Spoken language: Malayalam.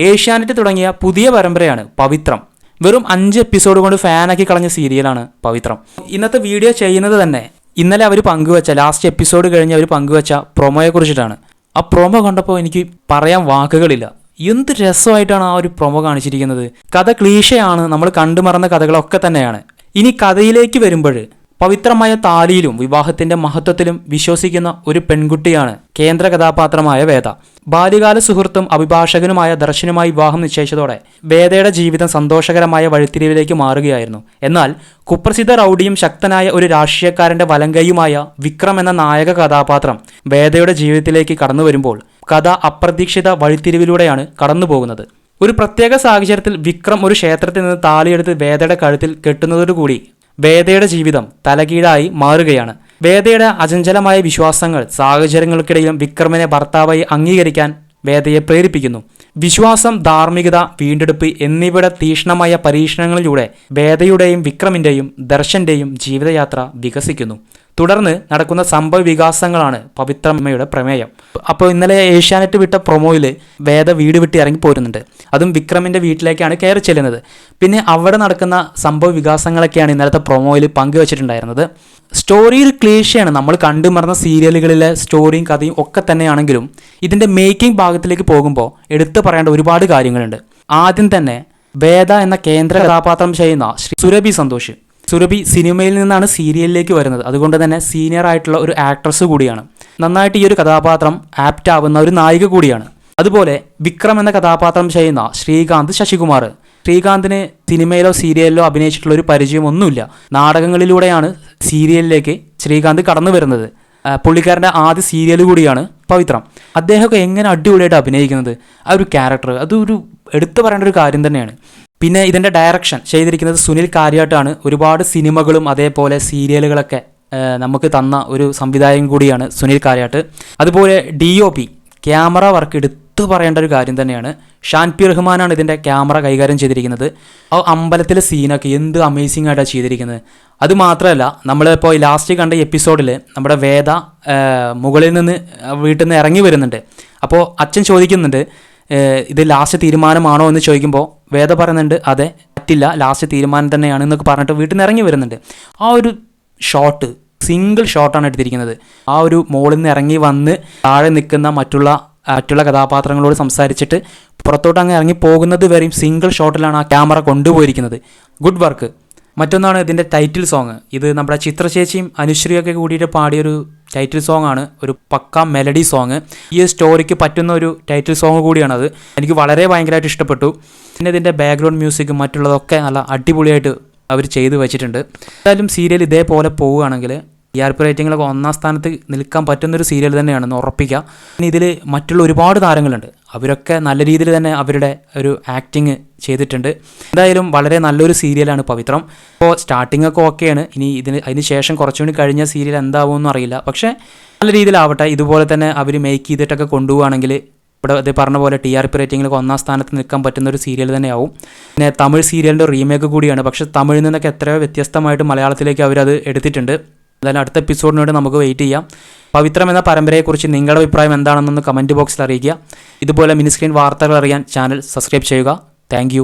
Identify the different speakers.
Speaker 1: ഏഷ്യാനെറ്റ് തുടങ്ങിയ പുതിയ പരമ്പരയാണ് പവിത്രം. വെറും അഞ്ച് എപ്പിസോഡ് കൊണ്ട് ഫാനാക്കി കളഞ്ഞ സീരിയലാണ് പവിത്രം. ഇന്നത്തെ വീഡിയോ ചെയ്യുന്നത് തന്നെ ഇന്നലെ അവർ പങ്കുവച്ച ലാസ്റ്റ് എപ്പിസോഡ് കഴിഞ്ഞ് അവർ പങ്കുവച്ച പ്രൊമോയെ കുറിച്ചിട്ടാണ്. ആ പ്രൊമോ കണ്ടപ്പോൾ എനിക്ക് പറയാൻ വാക്കുകളില്ല. എന്ത് രസമായിട്ടാണ് ആ ഒരു പ്രൊമോ കാണിച്ചിരിക്കുന്നത്. കഥ ക്ലീശയാണ് നമ്മൾ കണ്ടുമറന്ന കഥകളൊക്കെ തന്നെയാണ്. ഇനി കഥയിലേക്ക് വരുമ്പോൾ പവിത്രമായ താലിയിലും വിവാഹത്തിന്റെ മഹത്വത്തിലും വിശ്വസിക്കുന്ന ഒരു പെൺകുട്ടിയാണ് കേന്ദ്ര കഥാപാത്രമായ വേദ. ബാല്യകാല സുഹൃത്തും അഭിഭാഷകനുമായ ദർശനുമായി വിവാഹം നിശ്ചയിച്ചതോടെ വേദയുടെ ജീവിതം സന്തോഷകരമായ വഴിത്തിരിവിലേക്ക് മാറുകയായിരുന്നു. എന്നാൽ കുപ്രസിദ്ധ റൌഡിയും ശക്തനായ ഒരു രാഷ്ട്രീയക്കാരന്റെ വലങ്കയുമായ വിക്രം എന്ന നായക കഥാപാത്രം വേദയുടെ ജീവിതത്തിലേക്ക് കടന്നു വരുമ്പോൾ കഥ അപ്രതീക്ഷിത വഴിത്തിരിവിലൂടെയാണ് കടന്നുപോകുന്നത് ഒരു പ്രത്യേക സാഹചര്യത്തിൽ വിക്രം ഒരു ക്ഷേത്രത്തിൽ നിന്ന് താലിയെടുത്ത് വേദയുടെ കഴുത്തിൽ കെട്ടുന്നതോടുകൂടി വേദയുടെ ജീവിതം തലകീഴായി മാറുകയാണ്. വേദയുടെ അചഞ്ചലമായ വിശ്വാസങ്ങൾ സാഹചര്യങ്ങൾക്കിടയിലും വിക്രമനെ ഭർത്താവായി അംഗീകരിക്കാൻ വേദയെ പ്രേരിപ്പിക്കുന്നു. വിശ്വാസം ധാർമ്മികത വീണ്ടെടുപ്പ് എന്നിവയുടെ തീക്ഷ്ണമായ പരീക്ഷണങ്ങളിലൂടെ വേദയുടെയും വിക്രമിന്റെയും ദർശന്റെയും ജീവിതയാത്ര വികസിക്കുന്നു. തുടർന്ന് നടക്കുന്ന സംഭവ വികാസങ്ങളാണ് പവിത്രമ്മയുടെ പ്രമേയം. അപ്പോൾ ഇന്നലെ ഏഷ്യാനെറ്റ് വിട്ട പ്രൊമോയിൽ വേദ വീട് വിട്ട് ഇറങ്ങി പോരുന്നുണ്ട്. അതും വിക്രമിന്റെ വീട്ടിലേക്കാണ് കയറി ചെല്ലുന്നത്. പിന്നെ അവിടെ നടക്കുന്ന സംഭവ വികാസങ്ങളൊക്കെയാണ് ഇന്നലത്തെ പ്രൊമോയിൽ പങ്കുവച്ചിട്ടുണ്ടായിരുന്നത്. സ്റ്റോറിയിൽ നമ്മൾ നമ്മൾ കണ്ടുമറന്ന സീരിയലുകളിലെ സ്റ്റോറിയും കഥയും ഒക്കെ തന്നെയാണെങ്കിലും ഇതിന്റെ മേക്കിംഗ് ഭാഗത്തിലേക്ക് പോകുമ്പോൾ എടുത്തു പറയേണ്ട ഒരുപാട് കാര്യങ്ങളുണ്ട്. ആദ്യം തന്നെ വേദ എന്ന കേന്ദ്ര കഥാപാത്രം ചെയ്യുന്ന ശ്രീ സുരഭി സന്തോഷ്. സുരഭി സിനിമയിൽ നിന്നാണ് സീരിയലിലേക്ക് വരുന്നത്. അതുകൊണ്ട് തന്നെ സീനിയർ ആയിട്ടുള്ള ഒരു ആക്ട്രസ് കൂടിയാണ്. നന്നായിട്ട് ഈ ഒരു കഥാപാത്രം ആപ്റ്റ് ആവുന്ന ഒരു നായിക കൂടിയാണ്. അതുപോലെ വിക്രം എന്ന കഥാപാത്രം ചെയ്യുന്ന ശ്രീകാന്ത് ശശികുമാർ. ശ്രീകാന്തിന് സിനിമയിലോ സീരിയലിലോ അഭിനയിച്ചിട്ടുള്ള ഒരു പരിചയമൊന്നുമില്ല നാടകങ്ങളിലൂടെയാണ് സീരിയലിലേക്ക് ശ്രീകാന്ത് കടന്നു വരുന്നത്. പുള്ളിക്കാരന്റെ ആദ്യ സീരിയൽ കൂടിയാണ് പവിത്രം. അദ്ദേഹമൊക്കെ എങ്ങനെ അടിപൊളിയായിട്ട് അഭിനയിക്കുന്നത്? ആ ഒരു ക്യാരക്ടർ അതൊരു എടുത്തു പറയേണ്ട ഒരു കാര്യം തന്നെയാണ്. പിന്നെ ഇതിന്റെ ഡയറക്ഷൻ ചെയ്തിരിക്കുന്നത് സുനിൽ കാര്യാട്ടാണ് ഒരുപാട് സിനിമകളും അതേപോലെ സീരിയലുകളൊക്കെ നമുക്ക് തന്ന ഒരു സംവിധായകൻ കൂടിയാണ് സുനിൽ കാര്യാട്ട് അതുപോലെ D O P camera work എടുത്തു പറയേണ്ട ഒരു കാര്യം തന്നെയാണ്. ഷാൻ പി റഹ്മാനാണ് ഇതിന്റെ ക്യാമറ കൈകാര്യം ചെയ്തിരിക്കുന്നത്. ആ അമ്പലത്തിലെ സീനൊക്കെ എന്ത് അമേസിംഗ് ആയിട്ടാണ് ചെയ്തിരിക്കുന്നത്. അത് മാത്രമല്ല നമ്മളിപ്പോൾ ലാസ്റ്റ് കണ്ട എപ്പിസോഡിൽ നമ്മുടെ വേദ മുകളിൽ നിന്ന് വീട്ടിൽ നിന്ന് ഇറങ്ങി വരുന്നുണ്ട്. അപ്പോൾ അച്ഛൻ ചോദിക്കുന്നുണ്ട് ഇത് ലാസ്റ്റ് തീരുമാനമാണോ എന്ന് ചോദിക്കുമ്പോൾ വേദ പറയുന്നുണ്ട് അതെ പറ്റില്ല ലാസ്റ്റ് തീരുമാനം തന്നെയാണ് എന്നൊക്കെ പറഞ്ഞിട്ട് വീട്ടിൽ നിന്ന് ഇറങ്ങി വരുന്നുണ്ട്. ആ ഒരു ഷോട്ട് സിംഗിൾ ഷോട്ടാണ് എടുത്തിരിക്കുന്നത്. ആ ഒരു മോളിൽ നിന്ന് ഇറങ്ങി വന്ന് താഴെ നിൽക്കുന്ന മറ്റുള്ള മറ്റുള്ള കഥാപാത്രങ്ങളോട് സംസാരിച്ചിട്ട് പുറത്തോട്ട് അങ്ങ് ഇറങ്ങി പോകുന്നത് വരെയും സിംഗിൾ ഷോട്ടിലാണ് ആ ക്യാമറ കൊണ്ടുപോയിരിക്കുന്നത്. ഗുഡ് വർക്ക് മറ്റൊന്നാണ് ഇതിന്റെ ടൈറ്റിൽ സോങ് ഇത് നമ്മുടെ ചിത്രശേഷിയും അനുശ്രീയൊക്കെ കൂടിയിട്ട് പാടിയൊരു ടൈറ്റിൽ സോങ് ആണ്. ഒരു പക്ക മെലഡി സോങ് ഈ സ്റ്റോറിക്ക് പറ്റുന്ന ഒരു ടൈറ്റിൽ സോങ് കൂടിയാണത്. എനിക്ക് വളരെ ഭയങ്കരമായിട്ട് ഇഷ്ടപ്പെട്ടു. പിന്നെ ഇതിന്റെ ബാക്ക്ഗ്രൗണ്ട് മ്യൂസിക്കും മറ്റുള്ളതൊക്കെ നല്ല അടിപൊളിയായിട്ട് അവർ ചെയ്തു വെച്ചിട്ടുണ്ട്. എന്തായാലും സീരിയൽ ഇതേപോലെ പോവുകയാണെങ്കിൽ ടി ആർ പി റേറ്റിങ്ങിലൊക്കെ ഒന്നാം സ്ഥാനത്ത് നിൽക്കാൻ പറ്റുന്നൊരു സീരിയൽ തന്നെയാണെന്ന് ഉറപ്പിക്കുക പിന്നെ ഇതിൽ മറ്റുള്ള ഒരുപാട് താരങ്ങളുണ്ട്. അവരൊക്കെ നല്ല രീതിയിൽ തന്നെ അവരുടെ ഒരു ആക്ടിങ് ചെയ്തിട്ടുണ്ട്. എന്തായാലും വളരെ നല്ലൊരു സീരിയലാണ് പവിത്രം. ഇപ്പോൾ സ്റ്റാർട്ടിംഗ് ഒക്കെ ഓക്കെയാണ്. ഇനി ഇതിന് അതിന് ശേഷം കുറച്ചുകൂടി കഴിഞ്ഞ സീരിയൽ എന്താവുമെന്ന് അറിയില്ല. പക്ഷേ നല്ല രീതിയിലാവട്ടെ. ഇതുപോലെ തന്നെ അവർ മേക്ക് ചെയ്തിട്ടൊക്കെ കൊണ്ടുപോവുകയാണെങ്കിൽ ഇവിടെ ഇത് പറഞ്ഞ പോലെ ടി ആർ പി റേറ്റിംഗിലൊക്കെ ഒന്നാം സ്ഥാനത്ത് നിൽക്കാൻ പറ്റുന്ന ഒരു സീരിയൽ തന്നെയാവും. പിന്നെ തമിഴ് സീരിയലിന്റെ റീമേക്ക് കൂടിയാണ്. പക്ഷേ തമിഴിൽ നിന്നൊക്കെ എത്രയോ വ്യത്യസ്തമായിട്ട് മലയാളത്തിലേക്ക് അവരത് എടുത്തിട്ടുണ്ട്. എന്തായാലും അടുത്ത എപ്പിസോഡിന് വേണ്ടി നമുക്ക് വെയിറ്റ് ചെയ്യാം. പവിത്രം എന്ന പരമ്പരയെക്കുറിച്ച് നിങ്ങളുടെ അഭിപ്രായം എന്താണെന്നൊന്ന് കമന്റ് ബോക്സിൽ അറിയിക്കുക. ഇതുപോലെ മിനിസ്ക്രീൻ വാർത്തകൾ അറിയാൻ ചാനൽ സബ്സ്ക്രൈബ് ചെയ്യുക. താങ്ക്